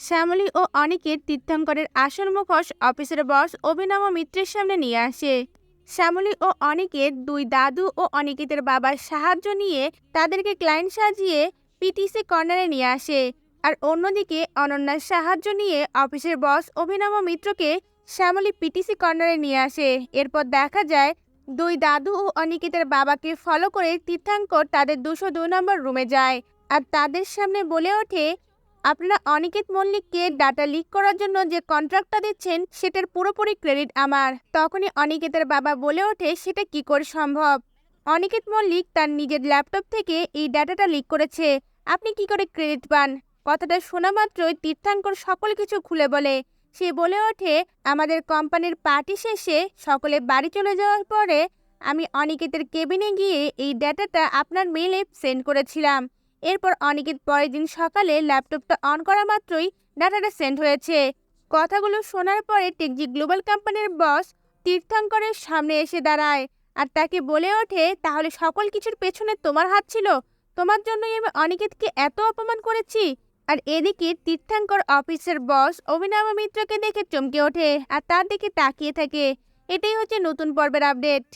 শ্যামলী ও অনিকেত তীর্থঙ্করের আসল মুখোশ অফিসের বস অভিনব মিত্রের সামনে নিয়ে আসে। শ্যামলী ও অনিকেত দুই দাদু ও অনিকেতের বাবার সাহায্য নিয়ে তাদেরকে ক্লায়েন্ট সাজিয়ে পিটিসি কর্নারে নিয়ে আসে আর অন্যদিকে অনন্যার সাহায্য নিয়ে অফিসের বস অভিনব মিত্রকে শ্যামলী পিটিসি কর্নারে নিয়ে আসে। এরপর দেখা যায়, দুই দাদু ও অনিকেতের বাবাকে ফলো করে তীর্থাঙ্কর তাদের দুশো দুই নম্বর রুমে যায় আর তাদের সামনে বলে ওঠে আপনারা অনিকেত মল্লিককে ডাটা লিক করার জন্য যে কন্ট্রাক্টটা দিচ্ছেন, সেটার পুরোপুরি ক্রেডিট আমার। তখনই অনিকেতের বাবা বলে ওঠে, সেটা কি করে সম্ভব? অনিকেত মল্লিক তার নিজের ল্যাপটপ থেকে এই ডাটাটা লিক করেছে। আপনি কি করে ক্রেডিট পান? কথাটা শোনা মাত্রই তীর্থাঙ্কর সকল কিছু খুলে বলে। সে বলে ওঠে, আমাদের কোম্পানির পার্টি শেষে সকলে বাড়ি চলে যাওয়ার পরে আমি অনিকেতের কেবিনে গিয়ে এই ডাটাটা আপনার মেলে সেন্ড করেছিলাম। এরপর অনিকেত পরের দিন সকালে ল্যাপটপটা অন করা মাত্রই ডাটাটা সেন্ড হয়েছে। কথাগুলো শোনার পরে টেকজি গ্লোবাল কোম্পানির বস তীর্থঙ্করের সামনে এসে দাঁড়ায় আর তাকে বলে ওঠে, তাহলে সকল কিছুর পেছনে তোমার হাত ছিল। তোমার জন্যই আমি অনিকেতকে এত অপমান করেছি। আর এদিকে তীর্থাঙ্কর অফিসের বস অভিনব মিত্রকে দেখে চমকে ওঠে আর তার দিকে তাকিয়ে থাকে। এটাই হচ্ছে নতুন পর্বের আপডেট।